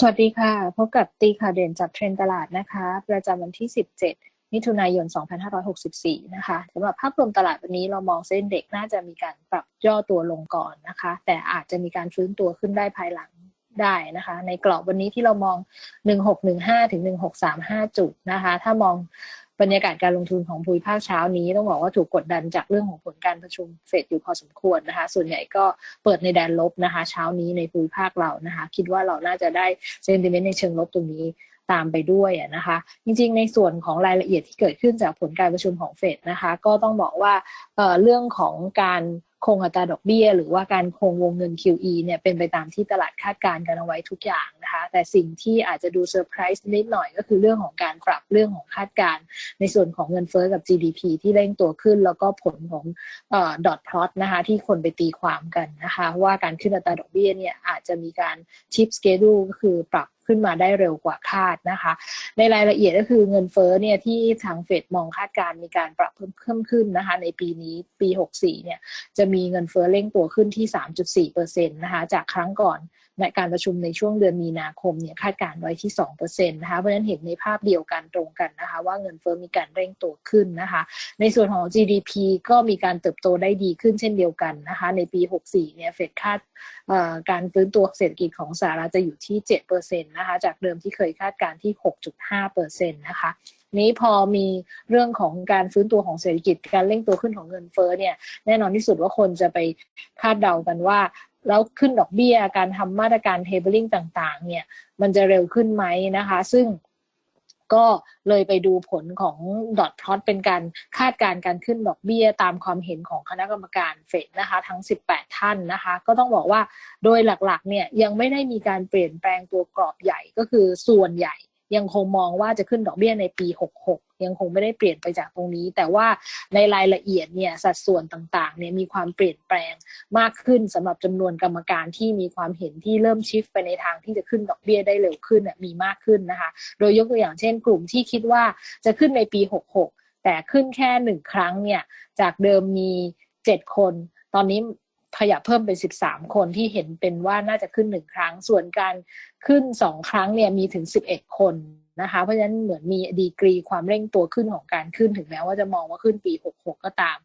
สวัสดีค่ะ พบกับตีข่าวเด่นจับเทรนตลาดนะคะ ประจำวันที่ 17 มิถุนายน 2564 นะคะสำหรับภาพรวมตลาดวันนี้เรามองเส้นเด็กน่าจะมีการปรับย่อตัวลงก่อนนะคะ แต่อาจจะมีการฟื้นตัวขึ้นได้ภายหลังได้นะคะ ในกรอบวันนี้ที่เรามอง 1615 ถึง 1635 จุดนะคะ ถ้ามอง บรรยากาศการลงทุนของภูมิภาคเช้านี้ต้องบอกว่าถูกกดดันจากเรื่องของผลการประชุมเฟดอยู่พอสมควรนะคะ ส่วนใหญ่ก็เปิดในแดนลบนะคะ เช้านี้ในภูมิภาคเรานะคะ คิดว่าเราน่าจะได้เซนติเมนต์ในเชิงลบตรงนี้ตามไปด้วยนะคะ จริง ๆ ในส่วนของรายละเอียดที่เกิดขึ้นจากผลการประชุมของเฟดนะคะ ก็ต้องบอกว่าเเรื่องของการ คงอัตราดอกเบี้ย หรือว่าการคงวงเงิน QE เนี่ยเป็นไปตามที่ตลาดคาดการณ์กันเอาไว้ทุกอย่างนะคะ แต่สิ่งที่อาจจะดูเซอร์ไพรส์นิดหน่อยก็คือเรื่องของการปรับเรื่องของคาดการณ์ในส่วนของเงินเฟ้อกับ GDP ที่เร่งตัวขึ้น แล้วก็ผลของดอทพลอตนะคะที่คนไปตีความกันนะคะ ว่าการขึ้นอัตราดอกเบี้ยเนี่ยอาจจะมีการชิปสเกดูก็คือปรับ ขึ้นมาได้เร็วกว่าคาดนะคะ ในรายละเอียดก็คือเงินเฟ้อเนี่ยที่ทางเฟดมองคาดการมีการปรับเพิ่มเพิ่มขึ้นนะคะ ในปีนี้ปี 64เนี่ยจะมีเงินเฟ้อเร่งตัวขึ้นที่ 3.4%นะคะจากครั้งก่อน ในการประชุมในช่วงเดือนมีนาคมเนี่ยคาดการไว้ที่2%นะคะเพราะฉะนั้นเห็นในภาพเดียวกันตรงกันนะคะ ว่าเงินเฟ้อมีการเร่งตัวขึ้นนะคะ ในส่วนของ GDP ก็มีการเติบโตได้ดีขึ้นเช่นเดียวกันนะคะ ในปี 64 เนี่ยเฟดคาดการฟื้นตัวเศรษฐกิจของสหรัฐจะอยู่ที่ 7%นะคะ จากเดิมที่เคยคาดการที่ 6.5%นะคะนี้พอมีเรื่องของการฟื้นตัวของเศรษฐกิจการเร่งตัวขึ้นของเงินเฟ้อเนี่ยแน่นอนที่สุดว่าคนจะไปคาดเดากันว่า แล้วขึ้นดอกเบี้ยการทำมาตรการเทเบิลิงต่างๆ เนี่ย มันจะเร็วขึ้นไหมนะคะ ซึ่งก็เลยไปดูผลของดอทพลอตเป็นการคาดการณ์การขึ้นดอกเบี้ยตามความเห็นของคณะกรรมการเฟดนะคะทั้ง 18 ท่านนะคะ ก็ต้องบอกว่าโดยหลักๆเนี่ยยังไม่ได้มีการเปลี่ยนแปลงตัวกรอบใหญ่ก็คือส่วนใหญ่ ยังคงมองว่าจะขึ้นดอกเบี้ยในปี 66 ยังคงไม่ได้เปลี่ยนไปจากตรงนี้ แต่ว่าในรายละเอียดเนี่ยสัดส่วนต่างๆเนี่ยมีความเปลี่ยนแปลงมากขึ้นสำหรับจำนวนกรรมการที่มีความเห็นที่เริ่มชิฟไปในทางที่จะขึ้นดอกเบี้ยได้เร็วขึ้นมีมากขึ้นนะคะ โดยยกตัวอย่างเช่น กลุ่มที่คิดว่าจะขึ้นในปี 66 แต่ขึ้นแค่หนึ่งครั้งเนี่ยจากเดิมมี 7 คน ตอนนี้ ขยับเพิ่มเป็น 13 คนที่เห็นเป็นว่าน่าจะขึ้นหนึ่งครั้ง ส่วนการขึ้นสองครั้งเนี่ยมีถึง 11 คน นะคะ เพราะฉะนั้นเหมือนมีดีกรีความเร่งตัวขึ้นของการขึ้นถึงแม้ว่าจะมองว่าขึ้นปี 66 ก็ตาม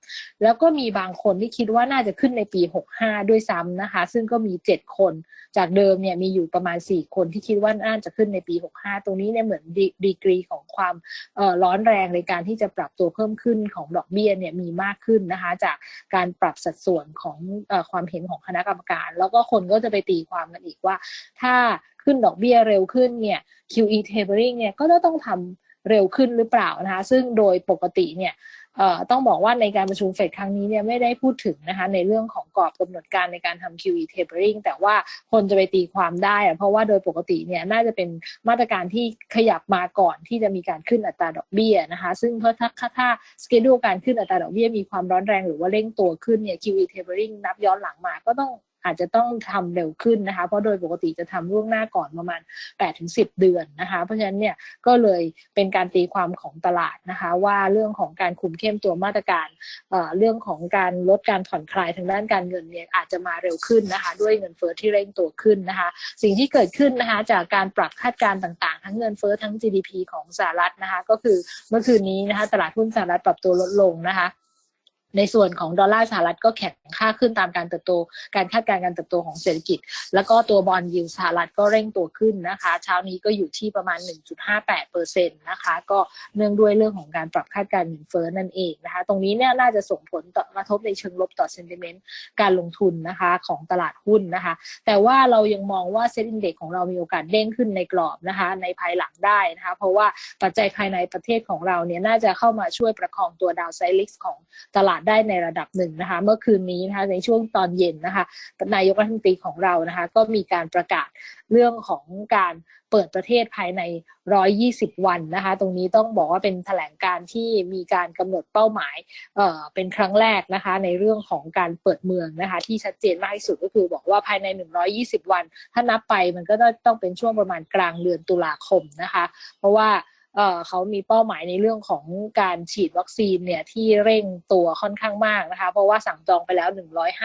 แล้วก็มีบางคนที่คิดว่าน่าจะขึ้นในปี 65 ด้วยซ้ำนะคะ ซึ่งก็มี 7 คน จากเดิมเนี่ยมีอยู่ประมาณ 4 คนที่คิดว่าน่าจะขึ้นในปี 65 ตรงนี้เนี่ยเหมือนดีกรีของความร้อนแรงในการที่จะปรับตัวเพิ่มขึ้นของดอกเบี้ยเนี่ยมีมากขึ้นนะคะ จากการปรับสัดส่วนของอความเห็นของคณะกรรมการ แล้วก็คนก็จะไปตีความกันอีกว่าถ้า ขึ้นดอกเบี้ยเร็วขึ้นเนี่ย QE tapering เนี่ยก็ต้องทำเร็วขึ้นหรือเปล่านะคะ ซึ่งโดยปกติเนี่ยต้องบอกว่าในการประชุมเฟดครั้งนี้เนี่ยไม่ได้พูดถึงนะคะในเรื่องของกรอบกำหนดการในการทำ QE tapering แต่ว่าคนจะไปตีความได้ เพราะว่าโดยปกติเนี่ยน่าจะเป็นมาตรการที่ขยับมาก่อนที่จะมีการขึ้นอัตราดอกเบี้ยนะคะ ซึ่งเพราะถ้าถ้าสเกดูการขึ้นอัตราดอกเบี้ยมีความร้อนแรงหรือว่าเร่งตัวขึ้นเนี่ย QE tapering นับย้อนหลังมาก็ต้อง อาจจะต้องทำเร็วขึ้นนะคะ เพราะโดยปกติจะทำล่วงหน้าก่อนประมาณ8ถึง10 เดือนนะคะ เพราะฉะนั้นเนี่ยก็เลยเป็นการตีความของตลาดนะคะ ว่าเรื่องของการคุมเข้มตัวมาตรการเรื่องของการลดการผ่อนคลายทางด้านการเงินเนี่ยอาจจะมาเร็วขึ้นนะคะ ด้วยเงินเฟ้อที่เร่งตัวขึ้นนะคะ สิ่งที่เกิดขึ้นนะคะจากการปรับคาดการณ์ต่างๆ ทั้งเงินเฟ้อทั้ง GDP ของสหรัฐนะคะ ก็คือเมื่อคืนนี้นะคะ ตลาดหุ้นสหรัฐปรับตัวลดลงนะคะ ในส่วนของดอลลาร์สหรัฐก็แข็งค่าขึ้นตามการเติบโต การคาดการณ์การเติบโตของเศรษฐกิจ แล้วก็ตัวบอลยิวสหรัฐก็เร่งตัวขึ้นนะคะ เช้านี้ก็อยู่ที่ประมาณ 1.58เปอร์เซ็นต์นะคะ ก็เนื่องด้วยเรื่องของการปรับคาดการณ์เงินเฟ้อนั่นเองนะคะ ตรงนี้เนี่ยน่าจะส่งผลต่อกระทบในเชิงลบต่อเซนติเมนต์การลงทุนนะคะของตลาดหุ้นนะคะ แต่ว่าเรายังมองว่าเซ็นดินเด็กของเรามีโอกาสเด้งขึ้นในกรอบนะคะ ในภายหลังได้นะคะ เพราะว่าปัจจัยภายในประเทศของเราเนี่ยน่าจะเข้ามาช่วยประคองตัวดาวไซลิกของตลาดได้ในระดับหนึ่งนะคะ เมื่อคืนนี้นะคะในช่วงตอนเย็นนะคะนายกรัฐมนตรีของเรานะคะก็มีการประกาศเรื่องของการเปิดประเทศภายใน 120 วันนะคะ ตรงนี้ต้องบอกว่าเป็นแถลงการที่มีการกำหนดเป้าหมายเอ่อเป็นครั้งแรกนะคะ ในเรื่องของการเปิดเมืองนะคะ ที่ชัดเจนมากที่สุดก็คือบอกว่าภายใน 120 วัน ถ้านับไปมันก็ต้องเป็นช่วงประมาณกลางเดือนตุลาคมนะคะ เพราะว่า เออเขามีเป้าหมายในเรื่องของการฉีดวัคซีนเนี่ยที่เร่งตัวค่อนข้างมากนะคะ เพราะว่าสั่งจองไปแล้ว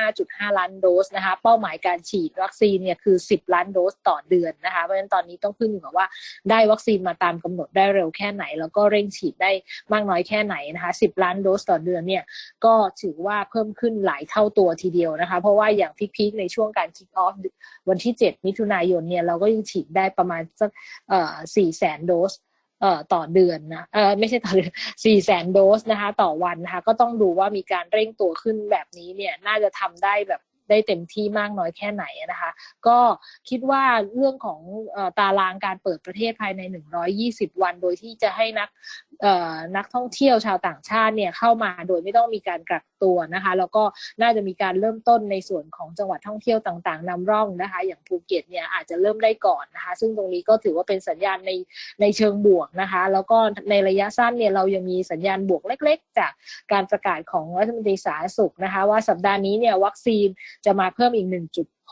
105.5 ล้านโดสนะคะ เป้าหมายการฉีดวัคซีนเนี่ยคือ 10 ล้านโดสต่อเดือนนะคะ เพราะฉะนั้นตอนนี้ต้องขึ้นอยู่กับว่าได้วัคซีนมาตามกำหนดได้เร็วแค่ไหน แล้วก็เร่งฉีดได้มากน้อยแค่ไหนนะคะ 10 ล้านโดสต่อเดือนเนี่ยก็ถือว่าเพิ่มขึ้นหลายเท่าตัวทีเดียวนะคะ เพราะว่าอย่างพีคๆในช่วงการคิกออฟวันที่ 7 มิถุนายนเนี่ยเราก็ยังฉีดได้ประมาณสักเอ่อ4แสนโดส เอ่อต่อเดือนนะเออไม่ใช่ต่อเดือนสี่แสนโดสนะคะ ต่อวันนะคะ ก็ต้องดูว่ามีการเร่งตัวขึ้นแบบนี้เนี่ย น่าจะทำได้แบบ ได้เต็มที่มากน้อยแค่ไหนนะคะ ก็คิดว่าเรื่องของตารางการเปิดประเทศภายใน 120 วัน โดยที่จะให้นักนักท่องเที่ยวชาวต่างชาติเนี่ยเข้ามาโดยไม่ต้องมีการกักตัวนะคะ แล้วก็น่าจะมีการเริ่มต้นในส่วนของจังหวัดท่องเที่ยวต่างๆนำร่องนะคะ อย่างภูเก็ตเนี่ยอาจจะเริ่มได้ก่อนนะคะ ซึ่งตรงนี้ก็ถือว่าเป็นสัญญาณในในเชิงบวกนะคะ แล้วก็ในระยะสั้นเนี่ยเรายังมีสัญญาณบวกเล็ก ๆ จากการประกาศของรัฐมนตรีสาธารณสุขนะคะ ว่าสัปดาห์นี้เนี่ยวัคซีนจะมาเพิ่มอีก1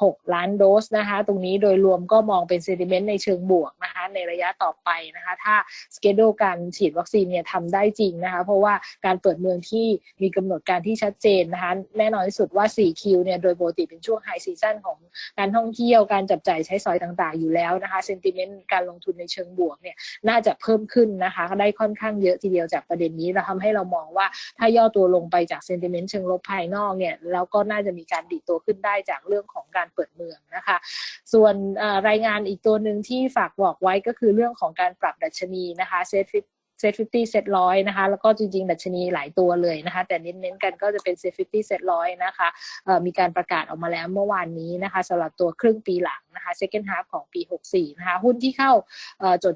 6 ล้านโดสนะคะ ตรงนี้โดยรวมก็มองเป็นเซติเมนต์ในเชิงบวกนะคะ ในระยะต่อไปนะคะ ถ้าสเกดูการฉีดวัคซีนเนี่ยทำได้จริงนะคะ เพราะว่าการเปิดเมืองที่มีกำหนดการที่ชัดเจนนะคะ แน่นอนที่สุดว่า 4 คิวเนี่ย โดยปกติเป็นช่วงไฮซีซันของการท่องเที่ยว การจับจ่ายใช้สอยต่างๆ อยู่แล้วนะคะเซนติเมนต์การลงทุนในเชิงบวกเนี่ย น่าจะเพิ่มขึ้นนะคะ ได้ค่อนข้างเยอะทีเดียวจากประเด็นนี้เราทำให้เรามองว่าถ้าย่อตัวลงไปจากเซนติเมนต์เชิงลบภายนอกเนี่ย แล้วก็น่าจะมีการดีตัวขึ้นได้จากเรื่องของการเปิดเมืองนะคะค่ะส่วนรายงานอีกตัวหนึ่งที่ฝากบอกไว้ก็คือเรื่องของการปรับดัชนีนะคะเซตฟิเซตฟิฟตี้เซตร้อยนะคะ แล้วก็จริงๆ ดัชนีหลายตัวเลยนะคะ แต่เน้นๆกันก็จะเป็นเซตฟิฟตี้เซตร้อยนะคะมีการประกาศออกมาแล้วเมื่อวานนี้นะคะสำหรับตัวครึ่งปีหลังนะคะ second half ของปี 64 นะคะ หุ้นที่เข้าจด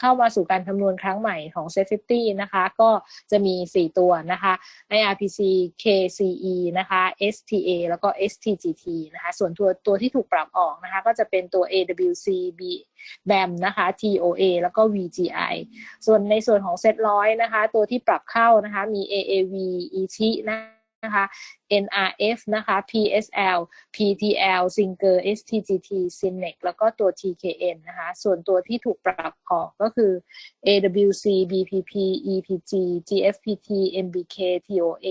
เข้ามาสู่การคำนวณครั้งใหม่ของ Set 50นะคะ ก็จะมี 4 ตัวนะคะ IRPC KCE นะคะ STA แล้วก็ STGT นะคะ ส่วนตัวตัวที่ถูกปรับออกนะคะ ก็จะเป็นตัว AWC B BAM นะคะ TOA แล้วก็ VGI ส่วนในส่วนของเซตร้อยนะคะ ตัวที่ปรับเข้านะคะ มี AAV ET นะ นะคะ NRF นะคะ PSL PTL Singer STGT Synex แล้วก็ตัว TKN นะคะ ส่วนตัวที่ถูกปรับออกก็คือ AWC BPP EPG GFPT MBK TOA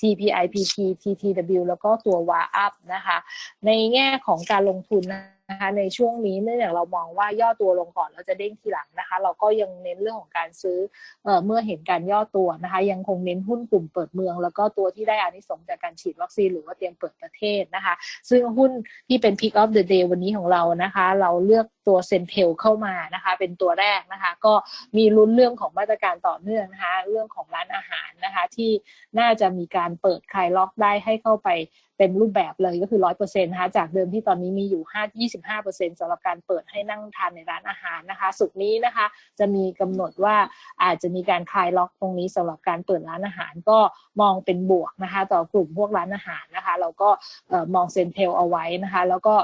TPIPP TTW แล้วก็ตัว WAUP นะคะ ในแง่ของการลงทุนนะคะในช่วงนี้เนื่องจากเรามองว่าย่อตัวลงก่อนเราจะเด้งทีหลังนะคะ เราก็ยังเน้นเรื่องของการซื้อเเมื่อเห็นการย่อตัวนะคะ ยังคงเน้นหุ้นกลุ่มเปิดเมือง แล้วก็ตัวที่ได้อานิสงส์จากการฉีดวัคซีนหรือว่าเตรียมเปิดประเทศนะคะ ซึ่งหุ้นที่เป็น Pick of the Day วันนี้ของเรานะคะ เราเลือกตัวเซนเทลเข้ามานะคะ เป็นตัวแรกนะคะ ก็มีลุ้นเรื่องของมาตรการต่อเนื่องนะคะ เรื่องของร้านอาหารนะคะ ที่น่าจะมีการเปิดคลายล็อกได้ให้เข้าไปเต็มรูปแบบเลยก็คือร้อยเปอร์เซ็นต์นะคะจากเดิมที่ตอนนี้มีอยู่ห้ายี่สิบห้าเปอร์เซ็นต์สำหรับการเปิดให้นั่งทานในร้านอาหารนะคะ สุดนี้นะคะ จะมีกำหนดว่าอาจจะมีการคลายล็อกตรงนี้สำหรับการเปิดร้านอาหารก็มองเป็นบวกนะคะ ต่อกลุ่มพวกร้านอาหารนะคะเราก็มองเซนเทลเอาไว้นะคะ แล้วก็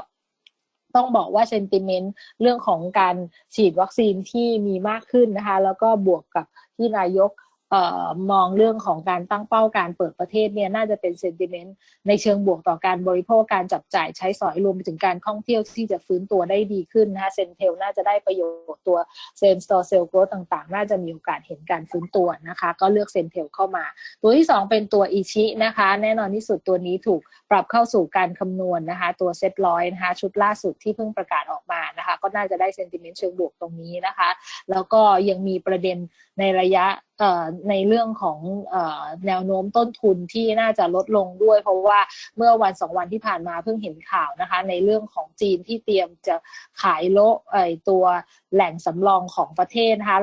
ต้องบอกว่าเซนติเมนต์เรื่องของการฉีดวัคซีนที่มีมากขึ้นนะคะ แล้วก็บวกกับที่นายก มองเรื่องของการตั้งเป้าการเปิดประเทศเนี่ยน่าจะเป็นเซนติเมนต์ในเชิงบวกต่อการบริโภคการจับจ่ายใช้สอยรวมไปถึงการท่องเที่ยวที่จะฟื้นตัวได้ดีขึ้นนะคะเซนเทลน่าจะได้ประโยชน์ตัวเซนสตอร์เซลโกรต่างๆ น่าจะมีโอกาสเห็นการฟื้นตัวนะคะ ก็เลือกเซนเทลเข้ามา ตัวที่ 2 เป็นตัวอิชินะคะ แน่นอนที่สุดตัวนี้ถูกปรับเข้าสู่การคำนวณนนะคะ ตัวเซตร้อยนะคะชุดล่าสุดที่เพิ่งประกาศออกมานะคะ ก็น่าจะได้เซนติเมนต์เชิงบวกตรงนี้นะคะ แล้วก็ยังมีประเด็นในระยะ ในเรื่องของแนวโน้มต้นทุนที่น่าจะลดลงด้วย เพราะว่าเมื่อวันสองวันที่ผ่านมาเพิ่งเห็นข่าวนะคะ ในเรื่องของจีนที่เตรียมจะขายโลไอตัวแหล่งสำรองของประเทศนะคะ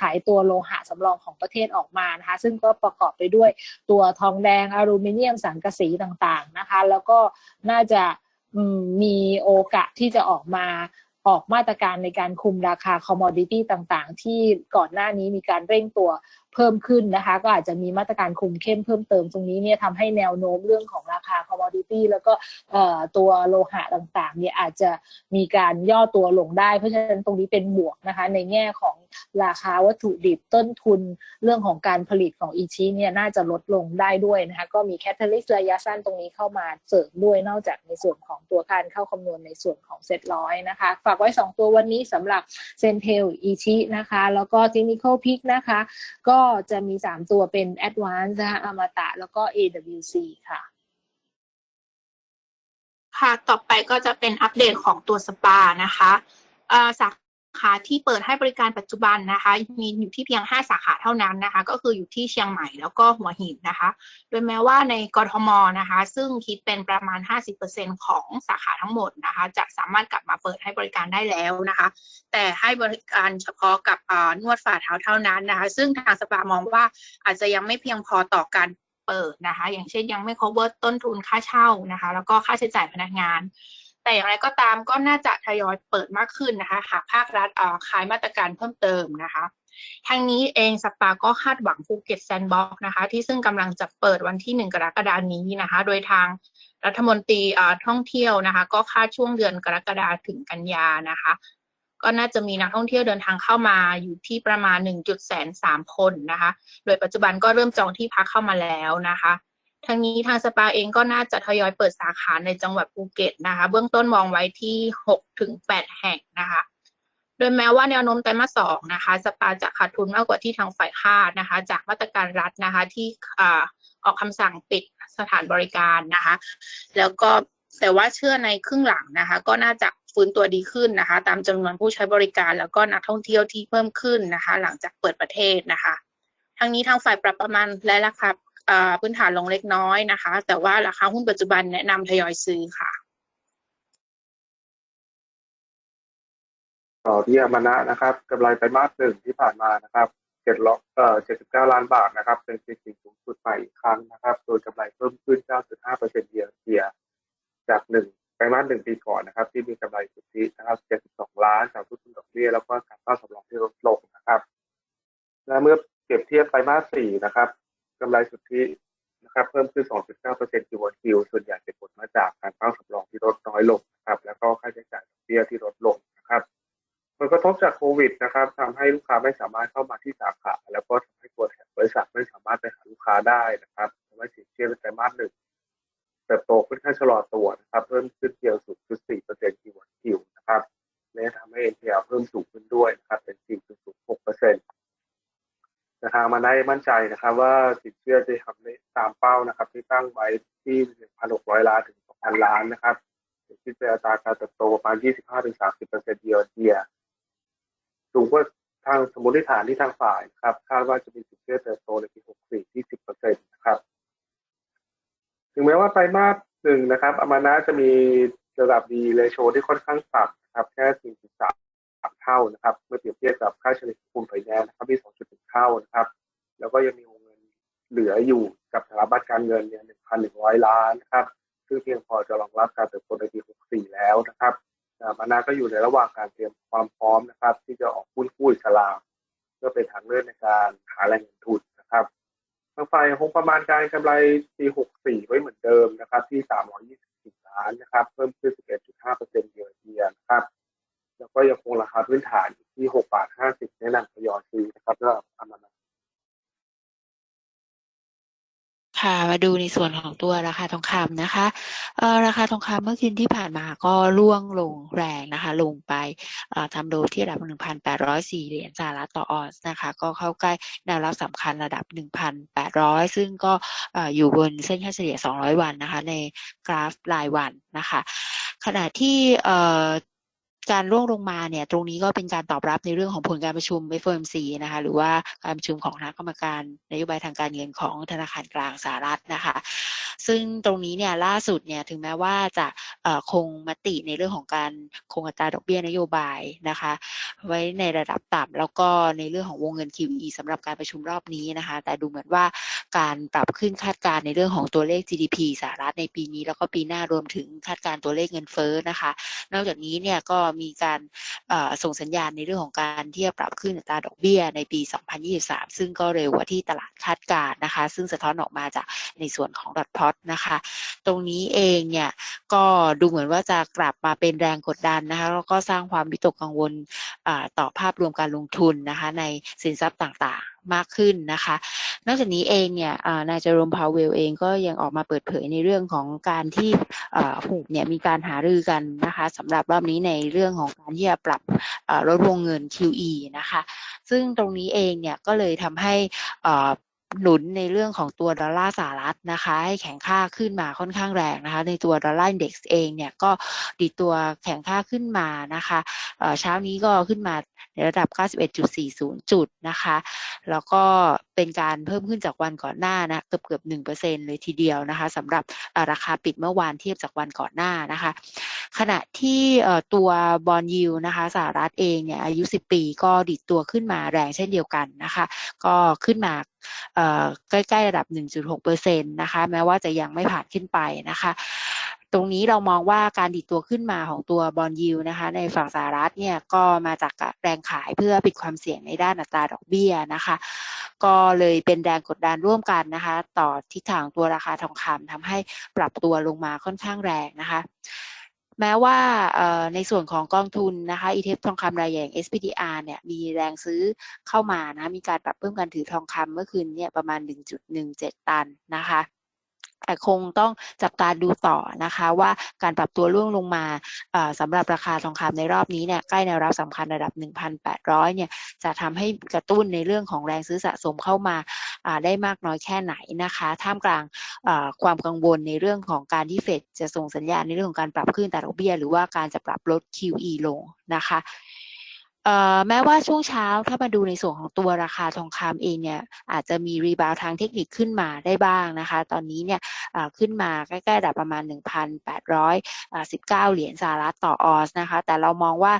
ขายตัวโลหะสำรองของประเทศออกมานะคะ ซึ่งก็ประกอบไปด้วยตัวทองแดงอลูมิเนียมสังกะสีต่างๆนะคะ แล้วก็น่าจะมีโอกาสที่จะออกมา ออกมาตรการในการคุมราคาคอมมอดิตี้ต่างๆ ที่ก่อนหน้านี้มีการเร่งตัวเพิ่มขึ้นนะคะ ก็อาจจะมีมาตรการคุมเข้มเพิ่มเติมตรงนี้เนี่ยทำให้แนวโน้มเรื่องของราคาคอมมอดิตี้แล้วก็ตัวโลหะต่างๆเนี่ยอาจจะมีการย่อตัวลงได้ เพราะฉะนั้นตรงนี้เป็นบวกนะคะ ในแง่ของราคาวัตถุดิบต้นทุนเรื่องของการผลิตของอีชีเนี่ยน่าจะลดลงได้ด้วยนะคะ ก็มีแคตตาลิสต์ระยะสั้นตรงนี้เข้ามาเสริมด้วยนอกจากในส่วนของตัวการเข้าคำนวณในส่วนของเซ็ตร้อยนะคะ ฝากไว้ 2 ตัววันนี้สำหรับเซนเทลอีชินะคะ แล้วก็ทินิคอลพิกนะคะ ก็็จะมี 3 ตัวเป็น Advance นะคะอมตะแล้วก็ AWC ค่ะ ค่ะ ต่อไปก็จะเป็นอัปเดตของตัวสปานะคะสา ขาที่เปิดให้บริการปัจจุบันนะคะ มีอยู่ที่เพียง 5 สาขาเท่านั้นนะคะ ก็คืออยู่ที่เชียงใหม่แล้วก็หัวหินนะคะ โดยแม้ว่าในกรทมนะคะ ซึ่งคิดเป็นประมาณ 50%ของสาขาทั้งหมดนะคะ จะสามารถกลับมาเปิดให้บริการได้แล้วนะคะ แต่ให้บริการเฉพาะกับนวดฝ่าเท้าเท่านั้นนะคะ ซึ่งทางสปามองว่าอาจจะยังไม่เพียงพอต่อการเปิดนะคะ อย่างเช่นยังไม่ cover ต้นทุนค่าเช่านะคะ แล้วก็ค่าใช้จ่ายพนักงาน แต่อย่างไรก็ตามก็น่าจะทยอยเปิดมากขึ้นนะคะหากภาครัฐคลายมาตรการเพิ่มเติมนะคะทางนี้เองสปาก็คาดหวังภูเก็ตแซนด์บ็อกนะคะ ที่ซึ่งกำลังจะเปิดวันที่ 1 กรกฎาคมนี้นะคะ โดยทางรัฐมนตรีท่องเที่ยวนะคะ ก็คาดช่วงเดือนกรกฎาถึงกันยานะคะ ก็น่าจะมีนักท่องเที่ยวเดินทางเข้ามาอยู่ที่ประมาณ1.3แสนคนนะคะ โดยปัจจุบันก็เริ่มจองที่พักเข้ามาแล้วนะคะ ทางนี้ทางสปาเองก็น่าจะทยอยเปิดสาขาในจังหวัดภูเก็ตนะคะ เบื้องต้นมองไว้ที่6ถึง8แห่งนะคะ โดยแม้ว่าแนวโน้มไตรมาสสองนะคะ สปาจะขาดทุนมากกว่าที่ทางฝ่ายคาดนะคะ จากมาตรการรัฐนะคะที่ออกคำสั่งปิดสถานบริการนะคะ แล้วก็แต่ว่าเชื่อในครึ่งหลังนะคะ ก็น่าจะฟื้นตัวดีขึ้นนะคะ ตามจำนวนผู้ใช้บริการแล้วก็นักท่องเที่ยวที่เพิ่มขึ้นนะคะ หลังจากเปิดประเทศนะคะทางนี้ทางฝ่ายปรับประมาณและราคา พื้นฐานลงเล็กน้อยนะคะ แต่ว่าราคาหุ้นปัจจุบันแนะนำทยอยซื้อค่ะ ต่อที่อามานะนะครับกำไรไตรมาสหนึ่งที่ผ่านมานะครับเจ็ดล็อกเอ่อเจ็ดสิบเก้าล้านบาทนะครับ เป็นสิ่งสูงสุดใหม่อีกครั้งนะครับ โดยกำไรเพิ่มขึ้น 9.5เปอร์เซ็นต์เยียร์เยียจากหนึ่งไตรมาสหนึ่งปีก่อนนะครับ ที่มีกำไรสุทธินะครับ72ล้านจากทุนดอกเบี้ยแล้วก็การเข้าสำรองที่ลดลงนะครับ และเมื่อเปรียบเทียบไตรมาสสี่นะครับ กำไรสุทธินะครับเพิ่มขึ้น 2.9%คิวคิวส่วนใหญ่เป็นผลมาจากการเฝ้าสำรองที่ลดน้อยลงนะครับแล้วก็ค่าใช้จ่ายดอกเบี้ยที่ลดลงนะครับผลกระทบจากโควิดนะครับทำให้ลูกค้าไม่สามารถเข้ามาที่สาขาแล้วก็ทำให้ตัวแทนบริษัทไม่สามารถไปหาลูกค้าได้นะครับทำให้สินเชื่อในไตรมาสหนึ่งเติบโตค่อนข้างชะลอตัวนะครับเพิ่มขึ้นเพียง0.4%คิวคิวนะครับและทำให้ NPL เพิ่มสูงขึ้นด้วยนะครับเป็น 4.06%นะทางมาได้มั่นใจนะครับว่า เพื่อจะทำได้ตามเป้านะครับ ที่ตั้งไว้ที่ 1,600 ล้านถึง 2,000 ล้านนะครับคิดเป็นอัตราการเติบโตประมาณ 25-30%เดียวเดียสูงกว่าทางสมมติฐานที่ทางฝ่ายครับคาดว่าจะมีสินเชื่อเติบโตในปี 64 ที่ 10%นะครับ ถึงแม้ว่าไตรมาสหนึ่งนะครับอามานะจะมีระดับดีเลโชที่ค่อนข้างต่ำนะครับ แค่ 4.3 เท่านะครับ เมื่อเปรียบเทียบกับค่าเฉลี่ยภูมิไฟแนนซ์นะครับที่ 2.1 เท่านะครับ แล้วก็ยังมีวง เหลืออยู่กับสถาบันการเงินเนี่ย1,100ล้านนะครับ ซึ่งเพียงพอจะรองรับการเติบโตในปี64แล้วนะครับมานาก็อยู่ในระหว่างการเตรียมความพร้อมนะครับ ที่จะออกหุ้นกู้อิสลามเพื่อเป็นทางเลือกในการหาแหล่งเงินทุนนะครับทางฝ่ายคงประมาณการกำไรปี64ไว้เหมือนเดิมนะครับ ที่324ล้านนะครับ เพิ่มขึ้น11.5%เยือนเยียนะครับแล้วก็ยังคงราคาพื้นฐานที่หกบาทห้าสิบแนะนำทยอยซื้อนะครับสำหรับอมานะ ค่ะมาดูในส่วนของตัวราคาทองคำนะคะราคาทองคำเมื่อคืนที่ผ่านมาก็ร่วงลงแรงนะคะ ลงไปทำโดที่ระดับ 1,804 เหรียญสหรัฐต่อออนซ์นะคะ ก็เข้าใกล้แนวรับสำคัญระดับ 1,800 ซึ่งก็อยู่บนเส้นค่าเฉลี่ย 200 วันนะคะ ในกราฟรายวันนะคะ ขณะที่ การร่วงลงมาเนี่ยตรงนี้ก็เป็นการตอบรับในเรื่องของผลการประชุม FOMC นะคะหรือว่าการประชุมของคณะกรรมการนโยบายทางการเงินของธนาคารกลางสหรัฐนะคะ ซึ่งตรงนี้เนี่ยล่าสุดเนี่ยถึงแม้ว่าจะคงมติในเรื่องของการคงอัตราดอกเบี้ยนโยบายนะคะ ไว้ในระดับต่ำแล้วก็ในเรื่องของวงเงิน QE สำหรับการประชุมรอบนี้นะคะ แต่ดูเหมือนว่าการปรับขึ้นคาดการณ์ในเรื่องของตัวเลข GDP สหรัฐในปีนี้ แล้วก็ปีหน้ารวมถึงคาดการณ์ตัวเลขเงินเฟ้อนะคะ นอกจากนี้เนี่ยก็มีการส่งสัญญาณในเรื่องของการที่จะปรับขึ้นอัตราดอกเบี้ยในปี 2023 ซึ่งก็เร็วกว่าที่ตลาดคาดการณ์นะคะ ซึ่งสะท้อนออกมาจากในส่วนของดอทพอตนะคะ ตรงนี้เองเนี่ยก็ดูเหมือนว่าจะกลับมาเป็นแรงกดดันนะคะแล้วก็สร้างความวิตกกังวลต่อภาพรวมการลงทุนนะคะในสินทรัพย์ต่างๆมากขึ้นนะคะ นอกจากนี้เองเนี่ยนายเจอรมพาวเวลเองก็ยังออกมาเปิดเผยในเรื่องของการที่อ่าผูกเนี่ยมีการหารือกันนะคะสำหรับรอบนี้ในเรื่องของการที่จะปรับลดวงเงิน QE นะคะ ซึ่งตรงนี้เองเนี่ยก็เลยทำให้อ่า หนุนในเรื่องของตัวดอลลาร์สหรัฐนะคะ ให้แข็งค่าขึ้นมาค่อนข้างแรงนะคะ ในตัวดอลลาร์อินเด็กซ์เองเนี่ยก็ดีตัวแข็งค่าขึ้นมานะคะเช้านี้ก็ขึ้นมาในระดับ 91.40 จุดนะคะ แล้วก็เป็นการเพิ่มขึ้นจากวันก่อนหน้านะเกือบเกือบหนึ่งเลยทีเดียวนะคะสำหรับราคาปิดเมื่อวานเทียบจากวันก่อนหน้านะคะ ขณะที่ตัวบอลยูนะคะสหรัฐเองเนี่ยอายุ 10 ปีก็ดิดตัวขึ้นมาแรงเช่นเดียวกันนะคะ ก็ขึ้นมาใกล้ ๆ ระดับ 1.6%นะคะ แม้ว่าจะยังไม่ผ่านขึ้นไปนะคะ ตรงนี้เรามองว่าการดิดตัวขึ้นมาของตัวบอลยูนะคะ ในฝั่งสหรัฐเนี่ยก็มาจากแรงขายเพื่อปิดความเสี่ยงในด้านอัตราดอกเบี้ยนะคะ ก็เลยเป็นแรงกดดันร่วมกันนะคะ ต่อทิศทางตัวราคาทองคำทำให้ปรับตัวลงมาค่อนข้างแรงนะคะแม้ว่าในส่วนของกองทุนนะคะ ETF ทองคำรายใหญ่อย่าง SPDR เนี่ยมีแรงซื้อเข้ามานะมีการปรับเพิ่มการถือทองคำเมื่อคืนเนี่ยประมาณ 1.17 ตันนะคะ คงต้องจับตาดูต่อนะคะ ว่าการปรับตัวร่วงลงมาสำหรับราคาทองคำในรอบนี้เนี่ยใกล้แนวรับสำคัญระดับ 1,800 เนี่ยจะทำให้กระตุ้นในเรื่องของแรงซื้อสะสมเข้ามาได้มากน้อยแค่ไหนนะคะ ท่ามกลางความกังวลในเรื่องของการที่เฟดจะส่งสัญญาณในเรื่องของการปรับขึ้นอัตราดอกเบี้ย หรือว่าการจะปรับลด QE ลงนะคะ แม้ว่าช่วงเช้าถ้ามาดูในส่วนของตัวราคาทองคำเองเนี่ยอาจจะมีรีบาวทางเทคนิคขึ้นมาได้บ้างนะคะ ตอนนี้เนี่ยขึ้นมาใกล้ๆระดับประมาณ 1,819 เหรียญสหรัฐต่อออสนะคะ แต่เรามองว่า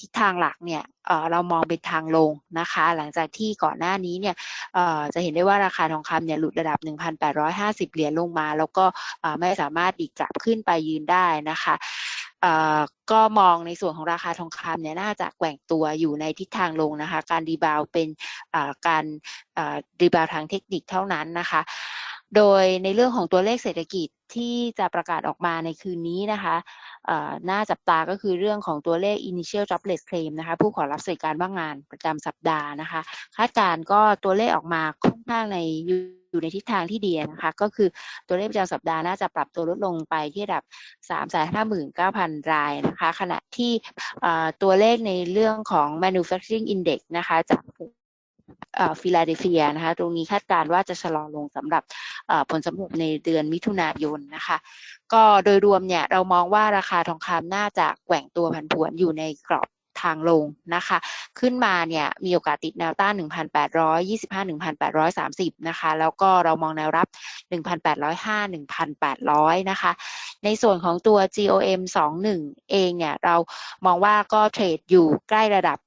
ทิศทางหลักเนี่ยเรามองเป็นทางลงนะคะ หลังจากที่ก่อนหน้านี้เนี่ยจะเห็นได้ว่าราคาทองคำเนี่ยหลุดระดับ 1,850 เหรียญลงมา แล้วก็ไม่สามารถดีกลับขึ้นไปยืนได้นะคะ ก็มองในส่วนของราคาทองคำเนี่ยน่าจะแกว่งตัวอยู่ในทิศทางลงนะคะ การรีบาวเป็นการรีบาวทางเทคนิคเท่านั้นนะคะ โดยในเรื่องของตัวเลขเศรษฐกิจที่จะประกาศออกมาในคืนนี้นะคะน่าจับตาก็คือเรื่องของตัวเลข initial jobless claim นะคะ ผู้ขอรับสวัสดิการว่างงานประจำสัปดาห์นะคะ คาดการณ์ก็ตัวเลขออกมาค่อนข้างในอยู่ในทิศทางที่ดีนะคะ ก็คือตัวเลขประจำสัปดาห์น่าจะปรับตัวลดลงไปที่ระดับ 359,000 รายนะคะ ขณะที่ตัวเลขในเรื่องของ manufacturing index นะคะจาก ฟิลาเดลเฟียนะคะตรงนี้คาดการว่าจะชะลอลงสำหรับผลสำรวจในเดือนมิถุนายนนะคะ ก็โดยรวมเนี่ยเรามองว่าราคาทองคำน่าจะแกว่งตัวผันผวนอยู่ในกรอบทางลงนะคะ ขึ้นมาเนี่ยมีโอกาสติดแนวต้าน 1,825 1,830 นะคะ แล้วก็เรามองแนวรับ 1,805 1,800 นะคะ ในส่วนของตัว GOM 21 เองเนี่ย เรามองว่าก็เทรดอยู่ใกล้ระดับ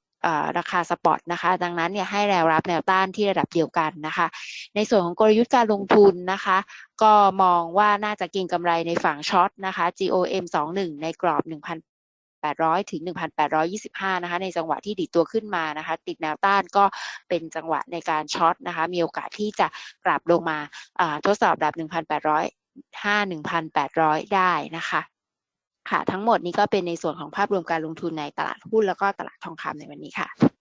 ราคาสปอตนะคะ ดังนั้นเนี่ยให้แนวรับแนวต้านที่ระดับเดียวกันนะคะ ในส่วนของกลยุทธ์การลงทุนนะคะ ก็มองว่าน่าจะเกินกำไรในฝั่งช็อตนะคะ GOM 21ในกรอบ 1,800 ถึง 1,825 นะคะ ในจังหวะที่ดีดตัวขึ้นมานะคะ ติดแนวต้านก็เป็นจังหวะในการช็อตนะคะ มีโอกาสที่จะกลับลงมาทดสอบระดับ 1,800 5,800 ได้นะคะ ค่ะ ทั้งหมดนี้ก็เป็นในส่วนของภาพรวมการลงทุนในตลาดหุ้นแล้วก็ตลาดทองคำในวันนี้ค่ะ